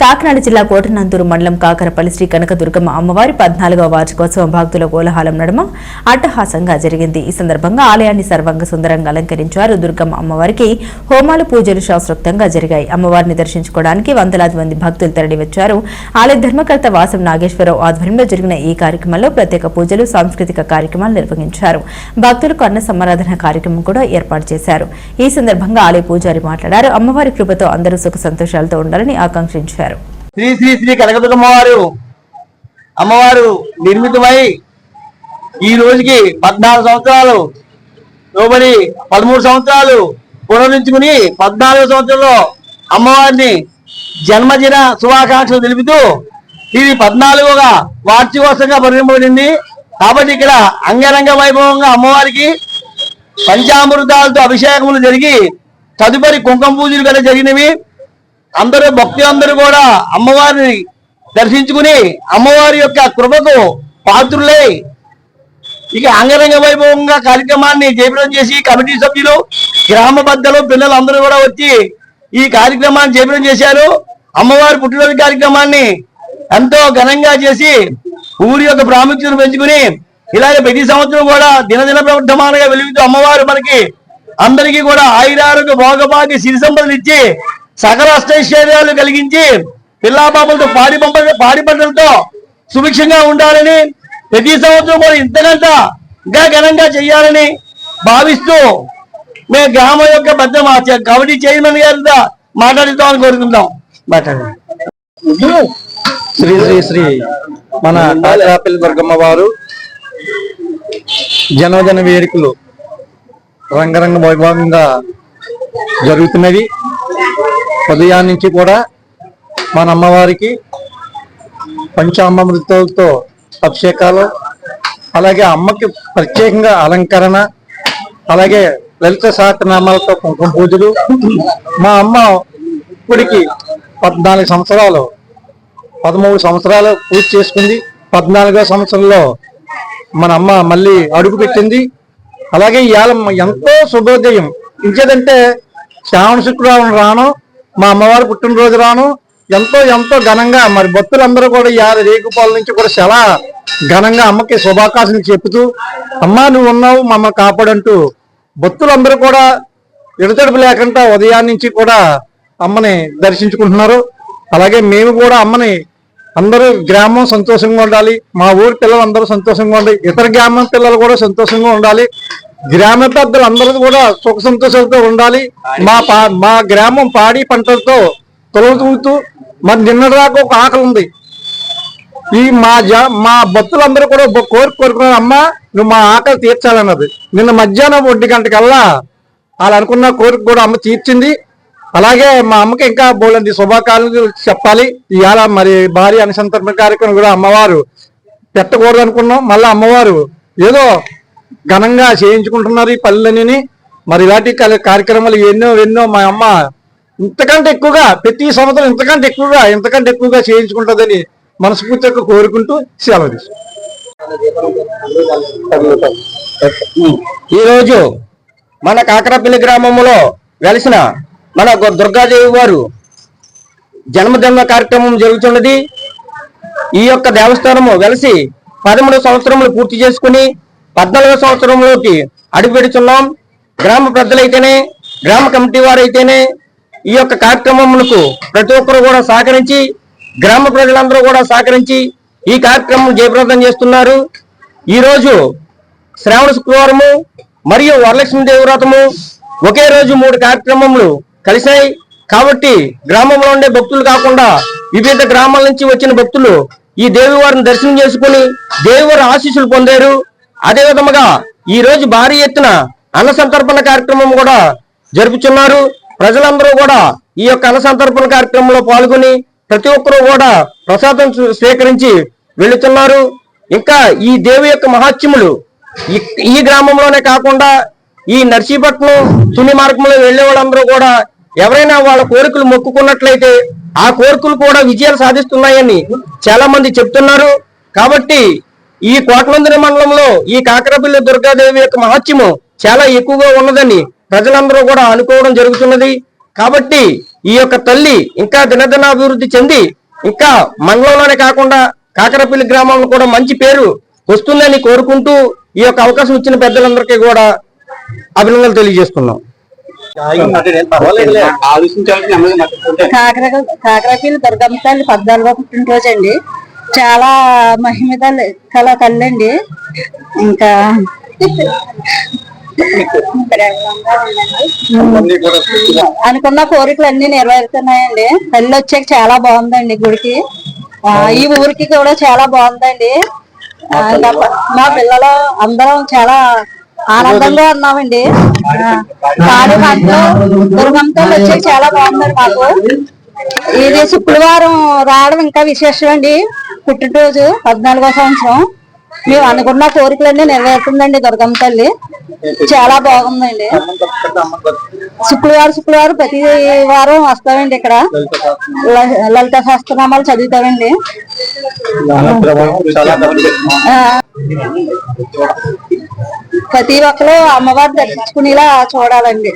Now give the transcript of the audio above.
Kakinada జిల్లా కోటనందూరు మండలం కాకరపల్లి శ్రీ కనక దుర్గమ్మ అమ్మవారి పద్నాలుగవ వార్షికోత్సవం భక్తుల కోలాహలం నడుమ అట్టహాసంగా జరిగింది. ఈ సందర్భంగా ఆలయాన్ని సర్వంగ సుందరంగా అలంకరించారు. దుర్గమ్మ అమ్మవారికి హోమాలు పూజలు శాస్త్రోక్తంగా జరిగాయి. అమ్మవారిని దర్శించుకోవడానికి వందలాది మంది భక్తులు తరలివచ్చారు. ఆలయ ధర్మకర్త వాసం నాగేశ్వరరావు ఆధ్వర్యంలో జరిగిన ఈ కార్యక్రమంలో ప్రత్యేక పూజలు సాంస్కృతిక కార్యక్రమాలు నిర్వహించారు. భక్తులకు అన్న సమారాధన కార్యక్రమం కూడా ఏర్పాటు చేశారు. ఈ సందర్భంగా ఆలయ పూజారి మాట్లాడారు. అమ్మవారి కృపతో అందరూ సుఖ సంతోషాలతో ఉండాలని ఆకాంక్షించారు. శ్రీ శ్రీ శ్రీ కనకదుర్గమ్మవారు అమ్మవారు నిర్మితమై ఈ రోజుకి పద్నాలుగు సంవత్సరాలు లోబడి పదమూడు సంవత్సరాలు పునరుంచుకుని పద్నాలుగు సంవత్సరంలో అమ్మవారిని జన్మదిన శుభాకాంక్షలు తెలుపుతూ ఇది పద్నాలుగోగా వార్షికోత్సవంగా పరిగణింపబడింది. కాబట్టి ఇక్కడ అంగరంగ వైభవంగా అమ్మవారికి పంచామృతాలతో అభిషేకములు జరిగి తదుపరి కుంకుమ పూజలు కూడా జరిగినవి. అందరూ భక్తి అందరూ కూడా అమ్మవారిని దర్శించుకుని అమ్మవారి యొక్క కృపకు పాత్రులై ఇక అంగరంగ వైభవంగా కార్యక్రమాన్ని జయప్రదం చేసి కమిటీ సభ్యులు గ్రామ పెద్దలు పిల్లలు అందరూ కూడా వచ్చి ఈ కార్యక్రమాన్ని జయప్రదం చేశారు. అమ్మవారి పుట్టినరోజు కార్యక్రమాన్ని ఎంతో ఘనంగా చేసి ఊరి యొక్క ప్రాముఖ్యతను పెంచుకుని ఇలాగే ప్రతి సంవత్సరం కూడా దినదిన ప్రవర్ధమానంగా వెలుగుతూ అమ్మవారు మనకి అందరికీ కూడా ఆయురారోగ్య భోగభాగ్య సిరి సంపదలు ఇచ్చి సకల అష్టైశ్వర్యాలు కలిగించి పిల్లాబాబులతో పాడి పంప పాడి పంటలతో సుభిక్షంగా ఉండాలని ప్రతి సంవత్సరం కూడా ఇంతకంత ఇంకా ఘనంగా చేయాలని భావిస్తూ మేము గ్రామం యొక్క పెద్ద మా కమిటీ చైర్మన్ గారితో మాట్లాడుతామని కోరుకుందాం మాట్లాడండి. శ్రీ శ్రీ శ్రీ మన కాకరాపల్లి దుర్గమ్మ వారు జన్మదిన వేడుకలు రంగరంగ వైభవంగా జరుగుతున్నవి. ఉదయం నుంచి కూడా మన అమ్మవారికి పంచామృతాలతో అభిషేకాలు అలాగే అమ్మకి ప్రత్యేకంగా అలంకరణ అలాగే లలిత సహస్రనామాలతో కుంకుమ పూజలు. మా అమ్మ ఇప్పటికి పద్నాలుగు సంవత్సరాలు పదమూడు సంవత్సరాలు పూర్తి చేసుకుంది. పద్నాలుగో సంవత్సరంలో మన అమ్మ మళ్ళీ అడుగు పెట్టింది. అలాగే ఇవాళ ఎంతో శుభోదయం. ఇంకేదంటే శ్రావణ శుక్రవారం రాను మా అమ్మవారి పుట్టినరోజు రాను. ఎంతో ఎంతో ఘనంగా మరి భక్తులందరూ కూడా ఇవాళ రేగుపాల నుంచి కూడా చాలా ఘనంగా అమ్మకి శుభాకాంక్షలు చెప్తూ అమ్మ నువ్వు ఉన్నావు మమ్మ కాపాడంటూ. భక్తులందరూ కూడా ఎడతడుపు లేకుండా ఉదయం నుంచి కూడా అమ్మని దర్శించుకుంటున్నారు. అలాగే మేము కూడా అమ్మని అందరూ గ్రామం సంతోషంగా ఉండాలి. మా ఊరి పిల్లలు అందరూ సంతోషంగా ఉండాలి. ఇతర గ్రామం పిల్లలు కూడా సంతోషంగా ఉండాలి. గ్రామ పెద్దలు అందరూ కూడా సుఖ సంతోషాలతో ఉండాలి. మా పా మా గ్రామం పాడి పంటలతో తొలగుతూ మరి నిన్నటిదాకా ఒక ఆకలి ఉంది. ఈ మా జా మా భక్తులందరూ కూడా ఒక కోరిక కోరుకున్నారు అమ్మ నువ్వు మా ఆకలి తీర్చాలన్నది. నిన్న మధ్యాహ్నం ఒంటి గంటకల్లా వాళ్ళు అనుకున్న కోరిక కూడా అమ్మ తీర్చింది. అలాగే మా అమ్మకి ఇంకా బోలండి శుభాకాలు చెప్పాలి. ఇవాళ మరి భారీ అనుసంతర్పణ కార్యక్రమం కూడా అమ్మవారు పెట్టకూడదు అనుకున్నాం మళ్ళీ అమ్మవారు ఏదో ఘనంగా చేయించుకుంటున్నారు ఈ పల్లెని మరి ఇలాంటి కార్యక్రమాలు ఎన్నో ఎన్నో మా అమ్మ ఇంతకంటే ఎక్కువగా ప్రతి సంవత్సరం ఇంతకంటే ఎక్కువగా ఇంతకంటే ఎక్కువగా చేయించుకుంటుందని మనస్ఫూర్తిగా కోరుకుంటూ సెలవు ఈరోజు మన కాకరపల్లి గ్రామంలో వెలిసిన మన దుర్గాదేవి వారు జన్మదిన కార్యక్రమం జరుగుతున్నది. ఈ యొక్క దేవస్థానము వెలిసి పదమూడు సంవత్సరములు పూర్తి చేసుకుని పద్నాలుగో సంవత్సరంలోకి అడుగుపెడుతున్నాం గ్రామ పెద్దలైతేనే గ్రామ కమిటీ వారైతేనే ఈ యొక్క కార్యక్రమములకు ప్రతి ఒక్కరు కూడా సహకరించి గ్రామ ప్రజలందరూ కూడా సహకరించి ఈ కార్యక్రమం జయప్రదం చేస్తున్నారు. ఈ రోజు శ్రావణ శుక్రవారము మరియు వరలక్ష్మి దేవి ఒకే రోజు మూడు కార్యక్రమములు కలిశాయి. కాబట్టి గ్రామంలో ఉండే భక్తులు కాకుండా వివిధ గ్రామాల నుంచి వచ్చిన భక్తులు ఈ దేవి వారిని దర్శనం చేసుకుని దేవివారి ఆశీస్సులు పొందారు. అదే విధముగా ఈ రోజు భారీ ఎత్తున అన్న సంతర్పణ కార్యక్రమం కూడా జరుపుచున్నారు. ప్రజలందరూ కూడా ఈ యొక్క అన్న సంతర్పణ కార్యక్రమంలో పాల్గొని ప్రతి ఒక్కరూ కూడా ప్రసాదం స్వీకరించి వెళుతున్నారు. ఇంకా ఈ దేవి యొక్క మహాత్మ్యములు ఈ- ఈ గ్రామంలోనే కాకుండా ఈ నర్సీపట్నం తుని మార్గంలో వెళ్ళే వాళ్ళందరూ కూడా ఎవరైనా వాళ్ళ కోరికలు మొక్కుకున్నట్లయితే ఆ కోరికలు కూడా విజయాలు సాధిస్తున్నాయని చాలా మంది చెప్తున్నారు. కాబట్టి ఈ కోటనందిన మండలంలో ఈ కాకరపల్లి దుర్గాదేవి యొక్క మహత్యము చాలా ఎక్కువగా ఉన్నదని ప్రజలందరూ కూడా అనుకోవడం జరుగుతున్నది. కాబట్టి ఈ యొక్క తల్లి ఇంకా దినదిన అభివృద్ధి చెంది ఇంకా మండలంలోనే కాకుండా కాకరపల్లి గ్రామంలో కూడా మంచి పేరు వస్తుందని కోరుకుంటూ ఈ యొక్క అవకాశం ఇచ్చిన పెద్దలందరికీ కూడా అభినందనలు తెలియజేస్తున్నాం. కాకరపల్లి దుర్గమ్మ తల్లి పద్నాలుగో పుట్టినరోజు అండి చాలా మహిమిద తల్లి కల తల్లి అండి ఇంకా అనుకున్న కోరికలు అన్ని నెరవేరుతున్నాయండి. తల్లి వచ్చాక చాలా బాగుందండి గుడికి. ఈ ఊరికి కూడా చాలా బాగుందండి. మా పిల్లలు అందరం చాలా ఆనందంగా ఉన్నామండి. కాళీ మాటలో దుర్గమ్మ వచ్చాక చాలా బాగుందండి మాకు. ఇది శుక్రవారం రావడం ఇంకా విశేషం అండి పుట్టినరోజు పద్నాలుగో సంవత్సరం. మేము అనుకున్న కోరికలన్నీ నెరవేరుతుందండి దుర్గమ్మ తల్లి. చాలా బాగుందండి. శుక్రవారం శుక్రవారం ప్రతి వారం వస్తామండి ఇక్కడ. లలిత శాస్త్రనామాలు చదువుతామండి ప్రతి ఒక్కరు అమ్మవారు దర్శించుకునేలా చూడాలండి.